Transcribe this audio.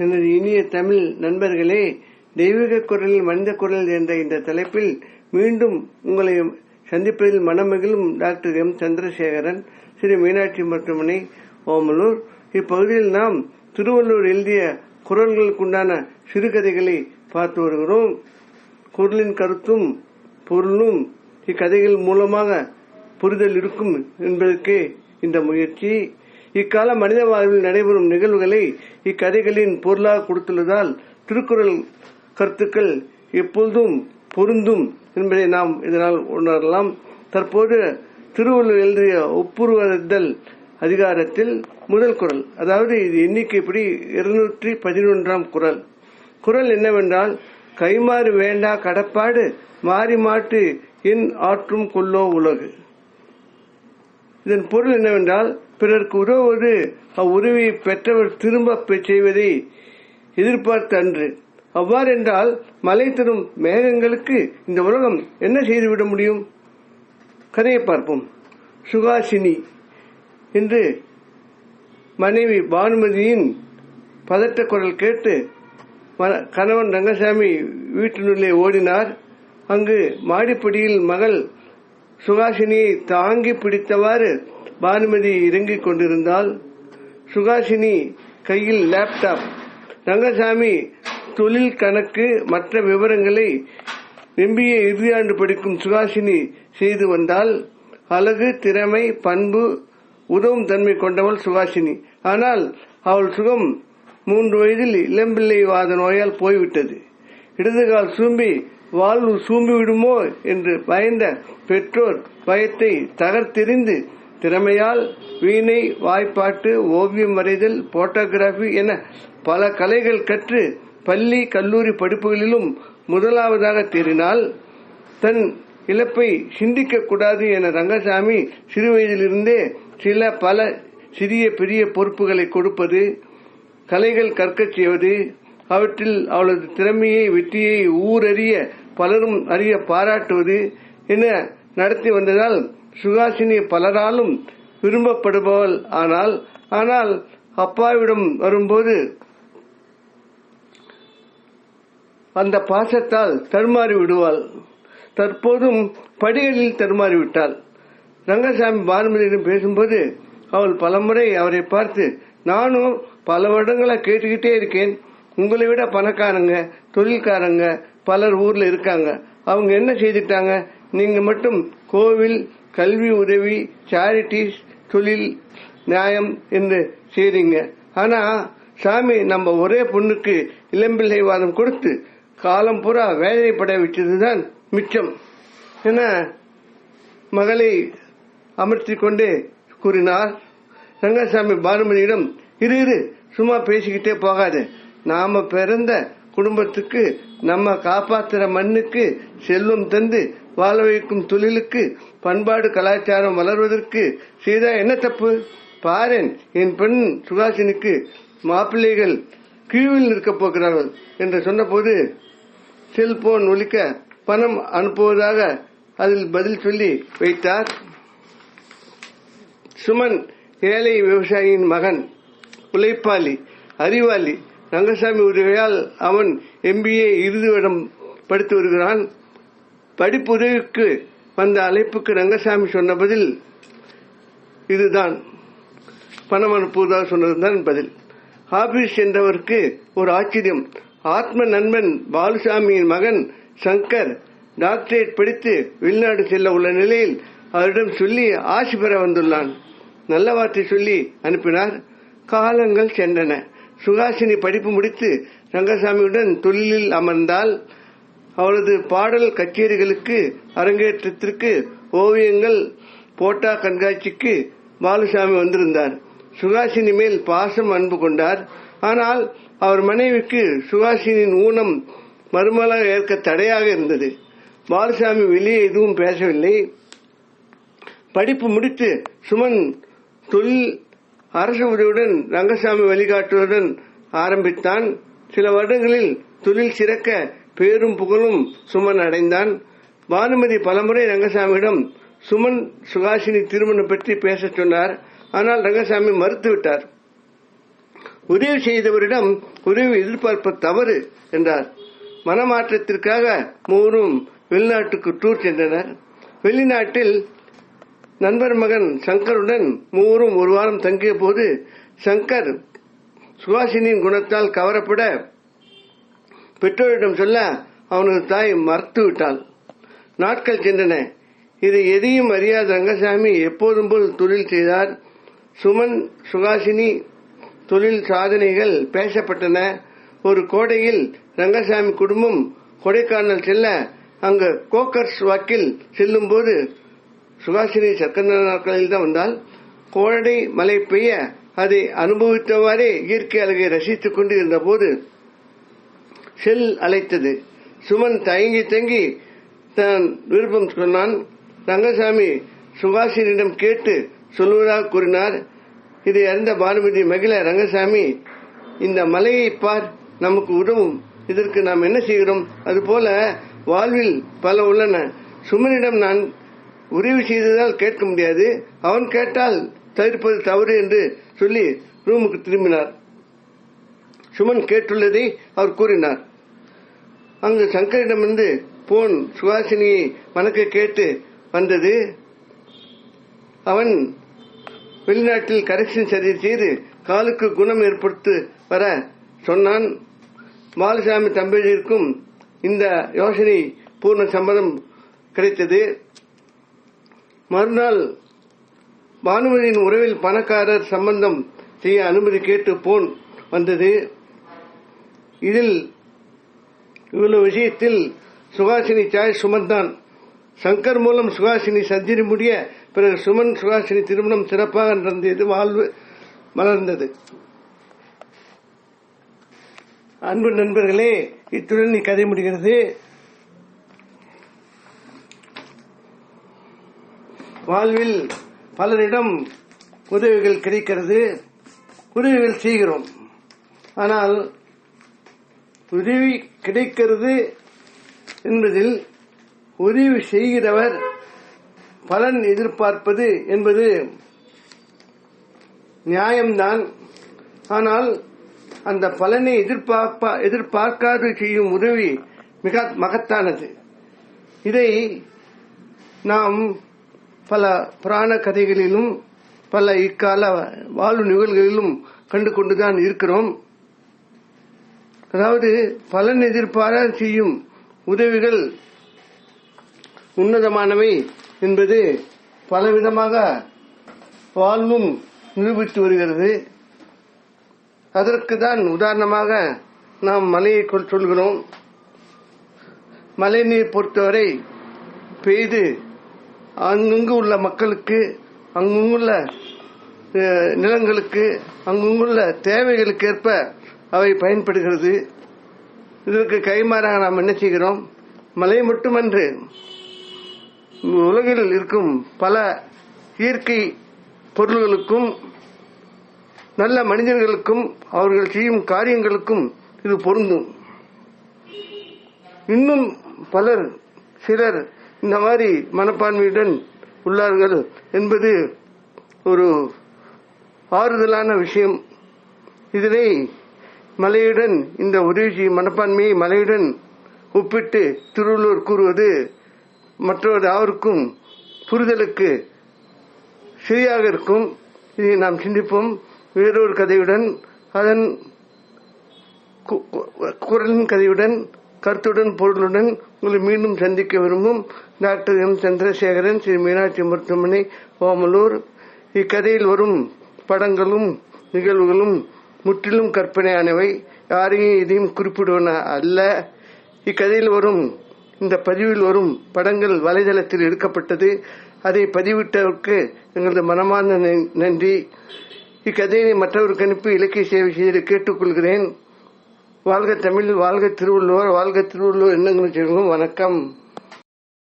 எனது இனிய தமிழ் நண்பர்களே தெய்வீக குரலில் மனித குரல் என்ற இந்த தலைப்பில் மீண்டும் உங்களை சந்திப்பதில் மனமகிழும் டாக்டர் எம். சந்திரசேகரன் ஸ்ரீ மீனாட்சி மருத்துவமனை ஓமலூர். இப்பகுதியில் நாம் திருவள்ளூர் எழுதிய குரல்களுக்குண்டான சிறுகதைகளை பார்த்து வருகிறோம். குரலின் கருத்தும் பொருளும் இக்கதைகள் மூலமாக புரிதல் இருக்கும் என்பதற்கே இந்த முயற்சி. இக்கால மனித வாழ்வில் நடைபெறும் நிகழ்வுகளை இக்கதைகளின் பொருளாக கொடுத்துள்ளதால் திருக்குறள் கருத்துக்கள் எப்பொழுதும் பொருந்தும் என்பதை நாம் இதனால் உணரலாம். தற்போது திருவள்ளுவர் எழுதிய ஒப்புருவதல் அதிகாரத்தில் முதல் குரல் அதாவது இது எண்ணிக்கைப்படி இருநூற்றி பதினொன்றாம் குரல். குரல் என்னவென்றால் கைமாறு வேண்டா கடப்பாடு மாறி மாட்டு என் ஆற்றும் கொல்லோ உலகு. இதன் பொருள் என்னவென்றால் பிறருக்கு உதவுவது அவ்வுதவியை பெற்றவர் திரும்ப செய்வதை எதிர்பார்த்த அன்று. அவ்வாறென்றால் மலை தரும் மேகங்களுக்கு இந்த உலகம் என்ன செய்துவிட முடியும்? கதையை பார்ப்போம். சுகாசினி என்று மனைவி பானுமதியின் பதட்ட குரல் கேட்டு கணவன் ரங்கசாமி வீட்டினுள்ளே ஓடினார். அங்கு மாடிப்படியில் மகள் சுகாசினியை தாங்கி பிடித்தவாறு பானுமதி இறங்கிக் கொண்டிருந்தால் சுகாசினி கையில் லேப்டாப் ரங்கசாமி தொழில் கணக்கு மற்ற விவரங்களை எம்பிஏ இறுதியாண்டு படிக்கும் சுகாசினி செய்து வந்தால் அழகு திறமை பண்பு உதவும் தன்மை கொண்டவள் சுகாசினி. ஆனால் அவள் சுகம் மூன்று வயதில் இளம்பிள்ளை வாத நோயால் போய்விட்டது. இடதுகால் சூம்பி வாழ்வு சூம்பி விடுமோ என்று பயந்த பெற்றோர் பயத்தை தகர்த்தெறிந்து திறமையால் வீணை வாய்ப்பாட்டு ஓவியம் வரைதல் போட்டோகிராபி என பல கலைகள் கற்று பள்ளி கல்லூரி படிப்புகளிலும் முதலாவதாக தேறினால் தன் இழப்பை சிந்திக்க கூடாது என ரங்கசாமி சிறுவயதிலிருந்தே சில பல சிறிய பெரிய பொறுப்புகளை கொடுப்பது கலைகள் கற்கச் செய்வது அவற்றில் அவளது திறமையை வெற்றியை ஊரறிய பலரும் அறிய பாராட்டுவது என நடத்தி வந்ததால் சுகாசினி பலராலும் விரும்பப்படுபவள் ஆனால் ஆனால் அப்பாவிடம் வரும்போது அந்த பாசத்தால் தருமாறி விடுவாள். தற்போதும் படிகளில் தருமாறி விட்டாள். ரங்கசாமி பானுமதியிடம் பேசும்போது அவள் பலமுறை அவரை பார்த்து நானும் பல வருடங்களா கேட்டுக்கிட்டே இருக்கேன். உங்களை விட பணக்காரங்க தொழில்காரங்க பலர் ஊர்ல இருக்காங்க. அவங்க என்ன செய்துட்டாங்க? நீங்க மட்டும் கோவில் கல்வி உதவி சேரிட்டிஸ் தொழில் நியாயம் என்று செய்றீங்க. ஆனா சாமி நம்ம ஒரே பொண்ணுக்கு இளம்பிள்ளை வாதம் கொடுத்து காலம் பூரா வேதனைப்பட வச்சதுதான் மிச்சம். என மகளை அமர்த்தி கொண்டே கூறினார். ரங்கசாமி பானுமதியிடம் இரு இரு சும்மா பேசிக்கிட்டே போகாது. நாம பிறந்த குடும்பத்துக்கு நம்ம காப்பாத்துற மண்ணுக்கு செல்வம் தந்து வாழ வைக்கும் தொழிலுக்கு பண்பாடு கலாச்சாரம் வளர்வதற்கு செய்தா என்ன தப்பு? பாரேன் என் பெண் சுகாசினுக்கு மாப்பிள்ளைகள் கீழில் நிற்கப் போகிறார்கள் என்று சொன்னபோது செல்போன் ஒழிக்க பணம் அனுப்புவதாக அதில் பதில் சொல்லி வைத்தார். சுமன் ஏழை விவசாயியின் மகன் உழைப்பாளி அறிவாளி ரங்கசாமி உதவியால் அவன் எம்பிஏ இறுதிவிடம் படித்து வருகிறான். படிப்பு உதவிக்கு வந்த அழைப்புக்கு ரங்கசாமி சொன்ன பதில் இதுதான். பணம் அனுப்புவதாக சொன்னதுதான் பதில். ஆபீஸ் சென்றவருக்கு ஒரு ஆச்சரியம். ஆத்ம நண்பன் பாலுசாமியின் மகன் சங்கர் டாக்டரேட் படித்து வெளிநாடு செல்ல உள்ள நிலையில் அவரிடம் சொல்லி ஆசி பெற வந்துள்ளான். நல்ல வார்த்தை சொல்லி அனுப்பினார். காலங்கள் சென்றன. சுகாசினி படிப்பு முடித்து ரங்கசாமியுடன் தொழிலில் அமர்ந்தால் அவளது பாடல் கச்சேரிகளுக்கு அரங்கேற்றத்திற்கு ஓவியங்கள் போட்டா கண்காட்சிக்கு பாலுசாமி வந்திருந்தார். சுகாசினி மேல் பாசம் அன்பு கொண்டார். ஆனால் அவர் மனைவிக்கு சுகாசினியின் ஊனம் மறுமலாக ஏற்க தடையாக இருந்தது. பாலுசாமி வெளியே எதுவும் பேசவில்லை. படிப்பு முடித்து சுமன் தொழில் அரசு உதவியுடன் ரங்கசாமி வழிகாட்டுவதுடன் ஆரம்பித்தான். சில வருடங்களில் தொழில் சிறக்க பேரும் புகழும் சுமன் அடைந்தான். பானுமதி பலமுறை ரங்கசாமியிடம் சுமன் சுகாசினி திருமணம் பற்றி பேச சொன்னார். ஆனால் ரங்கசாமி மறுத்துவிட்டார். உதவி செய்தவரிடம் உதவி எதிர்பார்ப்ப தவறு என்றார். மனமாற்றத்திற்காக மூவரும் வெளிநாட்டுக்கு டூர் சென்றனர். வெளிநாட்டில் நண்பர் மகன் சங்கருடன் மூவரும் ஒரு வாரம் தங்கிய போது சங்கர் சுகாசினியின் குணத்தால் கவரப்பட பெற்றோரிடம் சொல்ல அவனது தாய் மறுத்து விட்டாள். நாட்கள் சென்றன. இது எதையும் அறியாத ரங்கசாமி எப்போதும் போல் தொழில் செய்தார். சுமன் சுகாசினி தொழில் சாதனைகள் பேசப்பட்டன. ஒரு கோடையில் ரங்கசாமி குடும்பம் கொடைக்கானல் செல்ல அங்கு கோக்கர்ஸ் வாக்கில் செல்லும்போது சுகாசினி சக்கர நாட்களில் தான் வந்தால் கோடை மழை பெய்ய அதை அனுபவித்தவாறே இயற்கை அழகை ரசித்துக் கொண்டு இருந்த போது செல் அழைத்தது சுமன் தயங்கி தங்கி தான் விருப்பம் சொன்னான் ரங்கசாமி சுபாஷினிடம் கேட்டு சொல்வதாக கூறினார். இதை அறிந்த பானுமதி மகிழ ரங்கசாமி இந்த மலையை பார் நமக்கு உதவும். இதற்கு நாம் என்ன செய்கிறோம்? அதுபோல வாழ்வில் பல உள்ளன. சுமனிடம் நான் உதவி செய்ததால் கேட்க முடியாது. அவன் கேட்டால் தவிர்ப்பது தவறு என்று சொல்லி ரூமுக்கு திரும்பினார். சுமன் கேட்டுள்ளதை அவர் கூறினார். அங்கு சங்கரிடமிருந்து போன் சுகாசினியை வணக்க கேட்டு வந்தது. அவன் வெளிநாட்டில் கரெக்ஷன் சரி செய்து காலுக்கு குணம் ஏற்படுத்தி வர சொன்னான். பாலசாமி தம்பதியிற்கும் இந்த யோசனை பூர்ண சம்மதம் கிடைத்தது. மறுநாள் பானுமதியின் உறவில் பணக்காரர் சம்பந்தம் செய்ய அனுமதி கேட்டு போன் வந்தது. இதில் இவ்வளவு விஷயத்தில் சுகாசினி சாய் சுமந்தான் சங்கர் மூலம் சுகாசினி சந்திரி முடிய பிறகு சுமன் சுகாசினி திருமணம் சிறப்பாக நடந்தது வாழ்வு மலர்ந்தது. அன்பு நண்பர்களே இத்துடன் கதை முடிகிறது. வாழ்வில் பலரிடம் உதவிகள் கிடைக்கிறது உதவிகள் செய்கிறோம். ஆனால் உதவி கிடைக்கிறது என்பதில் உதவி செய்கிறவர் பலன் எதிர்பார்ப்பது என்பது நியாயம்தான். ஆனால் அந்த பலனை எதிர்பார்ப்பா எதிர்பார்க்காது செய்யும் உதவி மிக மகத்தானது. இதை நாம் பல புராண கதைகளிலும் பல இக்கால வாழ்வு நிகழ்களிலும் கண்டு கொண்டுதான் இருக்கிறோம். அதாவது பலன் எதிர்பார செய்யும் உதவிகள் உன்னதமானவை என்பது பலவிதமாக வாழ்வும் நிரூபித்து வருகிறது. அதற்கு தான் உதாரணமாக நாம் மலையை கொள் சொல்கிறோம். மழை நீர் பொறுத்தவரை பெய்து அங்கங்கு உள்ள மக்களுக்கு அங்குள்ள நிலங்களுக்கு அங்குள்ள தேவைகளுக்கு ஏற்ப அவை பயன்படுகிறது. இதற்கு கைமாறாக நாம் என்ன செய்கிறோம்? மழை மட்டுமன்று உலகில் இருக்கும் பல இயற்கை பொருள்களுக்கும் நல்ல மனிதர்களுக்கும் அவர்கள் செய்யும் காரியங்களுக்கும் இது பொருந்தும். இன்னும் பலர் சிலர் இந்த மாதிரி மனப்பான்மையுடன் உள்ளார்கள் என்பது ஒரு ஆறுதலான விஷயம். இதனை மலையுடன் இந்த உதவி மனப்பான்மையை மலையுடன் ஒப்பிட்டு திருவள்ளுவர் கூறுவது மற்றவர் யாருக்கும் புரிதலுக்கு சரியாக இருக்கும். இதை நாம் சிந்திப்போம். வேறொரு கதையுடன் அதன் கு- கு- குரலின் கதையுடன் கருத்துடன் பொருளுடன் உங்களை மீண்டும் சந்திக்க விரும்பும் டாக்டர் எம். சந்திரசேகரன் ஸ்ரீ மீனாட்சி மருத்துவமனை ஓமலூர். இக்கதையில் வரும் படங்களும் நிகழ்வுகளும் முற்றிலும் கற்பனையானவை. யாரையும் இதையும் குறிப்பிடுவன அல்ல. இக்கதையில் வரும் இந்த பதிவில் வரும் படங்கள் வலைதளத்தில் எடுக்கப்பட்டது. அதை பதிவிட்டவருக்கு எங்களது மனமார்ந்த நன்- நன்றி. இக்கதையை மற்றவருக்கு அனுப்பி இலக்கிய சேவை செய்து கேட்டுக்கொள்கிறேன். வாழ்க தமிழ் வாழ்க திருவள்ளுவர் வாழ்க திருவள்ளுவர் என்னங்கன்னு சொல்லுங்க வணக்கம்.